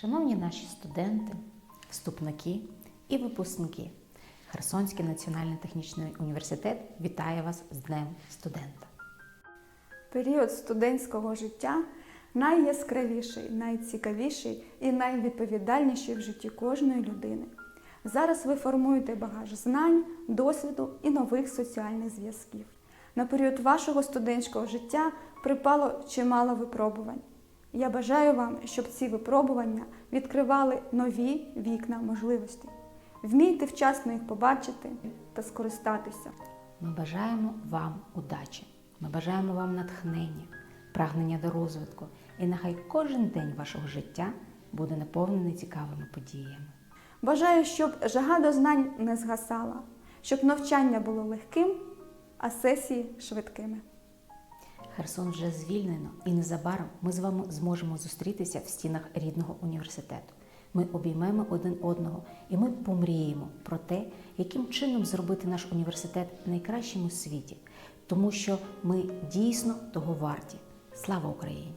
Шановні наші студенти, вступники і випускники, Херсонський національний технічний університет вітає вас з Днем студента. Період студентського життя найяскравіший, найцікавіший і найвідповідальніший в житті кожної людини. Зараз ви формуєте багаж знань, досвіду і нових соціальних зв'язків. На період вашого студентського життя припало чимало випробувань. Я бажаю вам, щоб ці випробування відкривали нові вікна можливостей. Вмійте вчасно їх побачити та скористатися. Ми бажаємо вам удачі, ми бажаємо вам натхнення, прагнення до розвитку, і нехай кожен день вашого життя буде наповнений цікавими подіями. Бажаю, щоб жага до знань не згасала, щоб навчання було легким, а сесії швидкими. Херсон вже звільнено, і незабаром ми з вами зможемо зустрітися в стінах рідного університету. Ми обіймемо один одного і ми помріємо про те, яким чином зробити наш університет найкращим у світі, тому що ми дійсно того варті. Слава Україні!